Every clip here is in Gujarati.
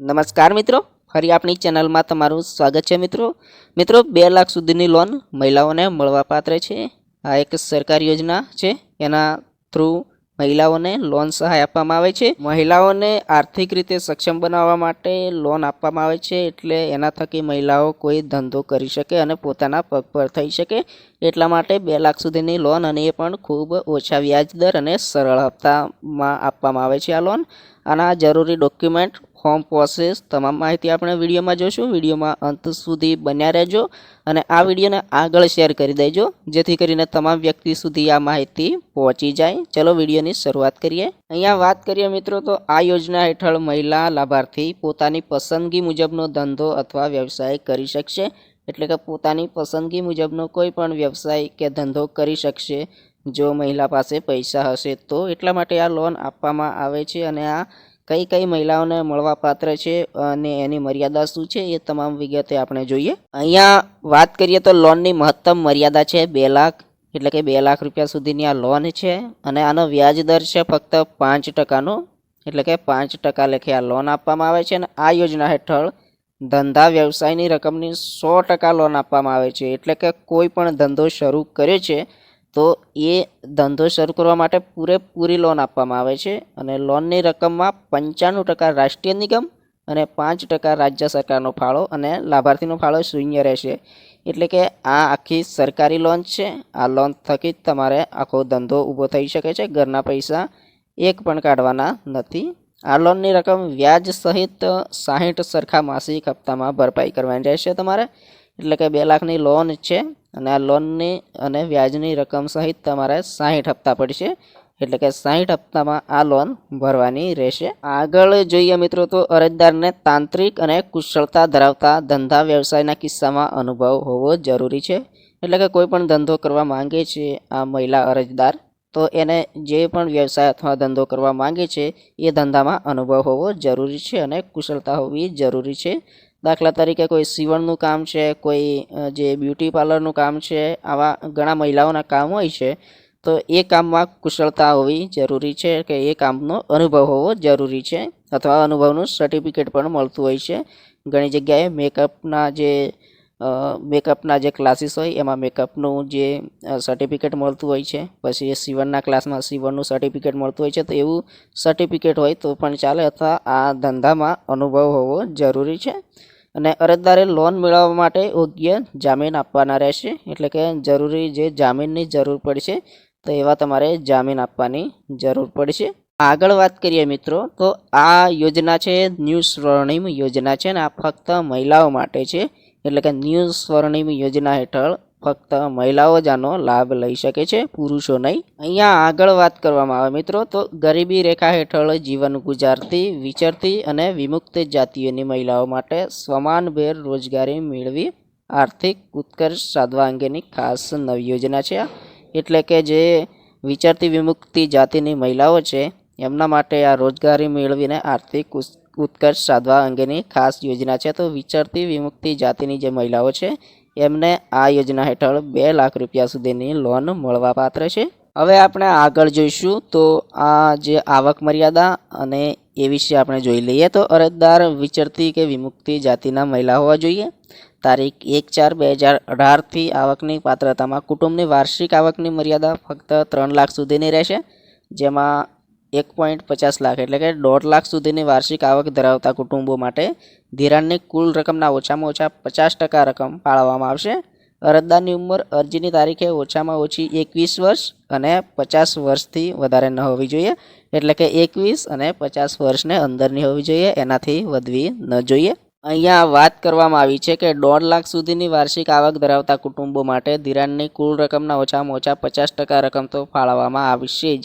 નમસ્કાર મિત્રો, ફરી આપણી ચેનલમાં તમારું સ્વાગત છે મિત્રો. મિત્રો, બે લાખ સુધીની લોન મહિલાઓને મળવાપાત્ર છે. આ એક સરકારી યોજના છે. એના થ્રુ મહિલાઓને લોન સહાય આપવામાં આવે છે. મહિલાઓને આર્થિક રીતે સક્ષમ બનાવવા માટે લોન આપવામાં આવે છે. એટલે એના થકી મહિલાઓ કોઈ ધંધો કરી શકે અને પોતાના પગ પર થઈ શકે. એટલા માટે બે લાખ સુધીની લોન અને એ પણ ખૂબ ઓછા વ્યાજ દર અને સરળ હપ્તામાં આપવામાં આવે છે આ લોન. આના જરૂરી ડોક્યુમેન્ટ ફોર્મ પ્રોસેસ તમામ માહિતી આપણે વિડીયોમાં જોઈશું. વિડીયોમાં અંત સુધી બન્યા રહેજો અને આ વિડીયોને આગળ શેર કરી દેજો, જેથી કરીને તમામ વ્યક્તિ સુધી આ માહિતી પહોંચી જાય. ચલો વિડીયોની શરૂઆત કરીએ. અહીંયા વાત કરીએ મિત્રો તો આ યોજના હેઠળ મહિલા લાભાર્થી પોતાની પસંદગી મુજબનો ધંધો અથવા વ્યવસાય કરી શકશે. એટલે કે પોતાની પસંદગી મુજબનો કોઈ પણ વ્યવસાય કે ધંધો કરી શકશે. જો મહિલા પાસે પૈસા હશે તો એટલા માટે આ લોન આપવામાં આવે છે અને આ કઈ કઈ મહિલાઓને મળવા પાત્ર છે અને એની મર્યાદા શું છે એ તમામ વિગતે આપણે જોઈએ. અહીંયા વાત કરીએ તો લોનની મહત્તમ મર્યાદા છે બે લાખ, એટલે કે બે લાખ રૂપિયા સુધીની આ લોન છે અને આનો વ્યાજ દર છે ફક્ત પાંચ ટકાનો, એટલે કે પાંચ ટકા લેખે આ લોન આપવામાં આવે છે અને આ યોજના હેઠળ ધંધા વ્યવસાયની રકમની સો ટકા લોન આપવામાં આવે છે. એટલે કે કોઈ પણ ધંધો શરૂ કર્યો છે તો એ ધંધો શરૂ કરવા માટે પૂરેપૂરી લોન આપવામાં આવે છે અને લોનની રકમમાં પંચાણું ટકા રાષ્ટ્રીય નિગમ અને પાંચ ટકા રાજ્ય સરકારનો ફાળો અને લાભાર્થીનો ફાળો શૂન્ય રહેશે. એટલે કે આ આખી સરકારી લોન છે. આ લોન થકી જ તમારે આખો ધંધો ઊભો થઈ શકે છે. ઘરના પૈસા એક પણ કાઢવાના નથી. આ લોનની રકમ વ્યાજ સહિત સાહીઠ સરખા માસિક હપ્તામાં ભરપાઈ કરવાની રહેશે તમારે. એટલે કે બે લાખની લોન છે અને આ લોનની અને વ્યાજની રકમ સહિત તમારે સાહીઠ હપ્તા પડશે. એટલે કે સાહીઠ હપ્તામાં આ લોન ભરવાની રહેશે. આગળ જોઈએ મિત્રો તો અરજદારને તાંત્રિક અને કુશળતા ધરાવતા ધંધા વ્યવસાયના કિસ્સામાં અનુભવ હોવો જરૂરી છે. એટલે કે કોઈ પણ ધંધો કરવા માંગે છે આ મહિલા અરજદાર, તો એને જે પણ વ્યવસાય અથવા ધંધો કરવા માંગે છે એ ધંધામાં અનુભવ હોવો જરૂરી છે અને કુશળતા હોવી જરૂરી છે. દાખલા તરીકે કોઈ સીવણનું કામ છે, કોઈ જે બ્યુટી પાર્લરનું કામ છે, આવા ઘણા મહિલાઓના કામ હોય છે, તો એ કામમાં કુશળતા હોવી જરૂરી છે કે એ કામનો અનુભવ હોવો જરૂરી છે અથવા અનુભવનું સર્ટિફિકેટ પણ મળતું હોય છે. ઘણી જગ્યાએ મેકઅપના જે મેકઅપના જે ક્લાસીસ હોય, એમાં મેકઅપનું જે સર્ટિફિકેટ મળતું હોય છે, પછી એ સીવણના ક્લાસમાં સીવણનું સર્ટિફિકેટ મળતું હોય છે, તો એવું સર્ટિફિકેટ હોય તો પણ ચાલે અથવા આ ધંધામાં અનુભવ હોવો જરૂરી છે. અને અરજદારે લોન મેળવવા માટે યોગ્ય જામીન આપવાના રહેશે. એટલે કે જરૂરી જે જામીનની જરૂર પડશે, તો એવા તમારે જામીન આપવાની જરૂર પડશે. આગળ વાત કરીએ મિત્રો, તો આ યોજના છે, ન્યૂ સ્વર્ણિમ યોજના છે ને આ ફક્ત મહિલાઓ માટે છે. એટલે કે ન્યૂ સ્વર્ણિમ યોજના હેઠળ ફક્ત મહિલાઓ જ આનો લાભ લઈ શકે છે, પુરુષો નહીં. અહીંયા આગળ વાત કરવામાં આવે મિત્રો, તો ગરીબી રેખા હેઠળ જીવન ગુજારતી, વિચરતી અને વિમુક્ત જાતિઓની મહિલાઓ માટે સમાનભેર રોજગારી મેળવી આર્થિક ઉત્કર્ષ સાધવા અંગેની ખાસ નવી યોજના છે એટલે કે જે વિચરતી, વિમુક્તિ જાતિની મહિલાઓ છે, એમના માટે આ રોજગારી મેળવીને આર્થિક ઉત્કર્ષ સાધવા અંગેની ખાસ યોજના છે. તો વિચરતી, વિમુક્તિ જાતિની જે મહિલાઓ છે એમને આ યોજના હેઠળ બે લાખ રૂપિયા સુધીની લોન મળવાપાત્ર છે. હવે આપણે આગળ જોઈશું તો આ જે આવક મર્યાદા અને એ વિશે આપણે જોઈ લઈએ તો અરજદાર વિચરતી કે વિમુક્તિ જાતિના મહિલા હોવા જોઈએ. તારીખ એક ચાર બે હજાર અઢારથી આવકની પાત્રતામાં કુટુંબની વાર્ષિક આવકની મર્યાદા ફક્ત ત્રણ લાખ સુધીની રહેશે, જેમાં એક પોઈન્ટ પચાસ લાખ, એટલે કે દોઢ લાખ સુધીની વાર્ષિક આવક ધરાવતા કુટુંબો માટે ધિરાણની કુલ રકમના ઓછામાં ઓછા પચાસ ટકા રકમ ફાળવવામાં આવશે. અરજદારની ઉંમર અરજીની તારીખે ઓછામાં ઓછી એકવીસ વર્ષ અને પચાસ વર્ષથી વધારે ન હોવી જોઈએ, એટલે કે એકવીસ અને પચાસ વર્ષને અંદરની હોવી જોઈએ, એનાથી વધવી ન જોઈએ. અહીંયા વાત કરવામાં આવી છે કે દોઢ લાખ સુધીની વાર્ષિક આવક ધરાવતા કુટુંબો માટે ધિરાણની કુલ રકમના ઓછામાં ઓછા પચાસ ટકા રકમ તો ફાળવવામાં આવશે જ.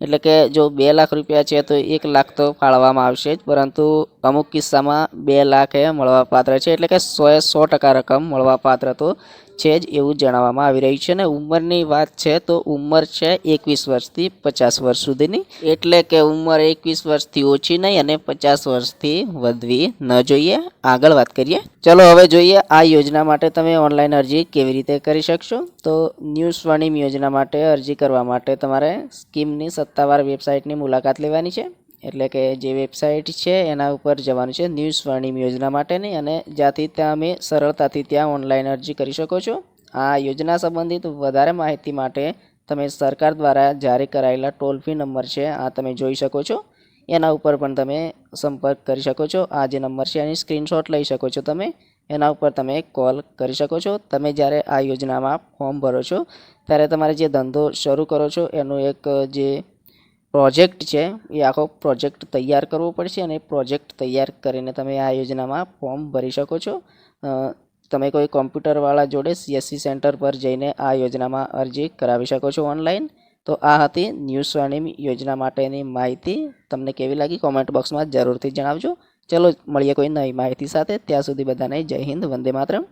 એટલે કે જો બે લાખ રૂપિયા છે તો એક લાખ તો ફાળવવામાં આવશે જ, પરંતુ અમુક કિસ્સામાં બે લાખ એ મળવાપાત્ર છે. એટલે કે સોએ સો ટકા રકમ મળવાપાત્ર તો છે જ એવું જણાવવામાં આવી રહ્યું છે. ને ઉંમરની વાત છે તો ઉંમર છે એકવીસ વર્ષથી પચાસ વર્ષ સુધીની. એટલે કે ઉંમર એકવીસ વર્ષથી ઓછી નહીં અને પચાસ વર્ષથી વધવી ન જોઈએ. આગળ વાત કરીએ. ચલો હવે જોઈએ આ યોજના માટે તમે ઓનલાઈન અરજી કેવી રીતે કરી શકશો? તો ન્યૂ સ્વર્ણિમ યોજના માટે અરજી કરવા માટે તમારે સ્કીમની સત્તાવાર વેબસાઇટની મુલાકાત લેવાની છે. એટલે કે જે વેબસાઇટ છે એના ઉપર જવાનું છે ન્યૂ સ્વર્ણિમ યોજના માટેની અને જ્યાંથી તમે સરળતાથી ત્યાં ઓનલાઈન અરજી કરી શકો છો. આ યોજના સંબંધિત વધારે માહિતી માટે તમે સરકાર દ્વારા જારી કરાયેલા ટોલ ફ્રી નંબર છે આ તમે જોઈ શકો છો. એના ઉપર પણ તમે સંપર્ક કરી શકો છો. આ જે નંબર છે એની સ્ક્રીનશોટ લઈ શકો છો તમે. એના ઉપર તમે કોલ કરી શકો છો. તમે જ્યારે આ યોજનામાં ફોર્મ ભરો છો, ત્યારે તમારે જે ધંધો શરૂ કરો છો એનું એક જે પ્રોજેક્ટ છે, એ આખો પ્રોજેક્ટ તૈયાર કરવો પડશે અને પ્રોજેક્ટ તૈયાર કરીને તમે આ યોજનામાં ફોર્મ ભરી શકો છો. તમે કોઈ કોમ્પ્યુટરવાળા જોડે સીએસસી સેન્ટર પર જઈને આ યોજનામાં અરજી કરાવી શકો છો ઓનલાઈન. તો આ હતી ન્યૂ સ્વર્ણિમ યોજના માટેની માહિતી. તમને કેવી લાગી કોમેન્ટ બોક્સમાં જરૂરથી જણાવજો. ચલો, મળીએ કોઈ નવી માહિતી સાથે. ત્યાં સુધી બધાને જય હિન્દ, વંદે માતરમ.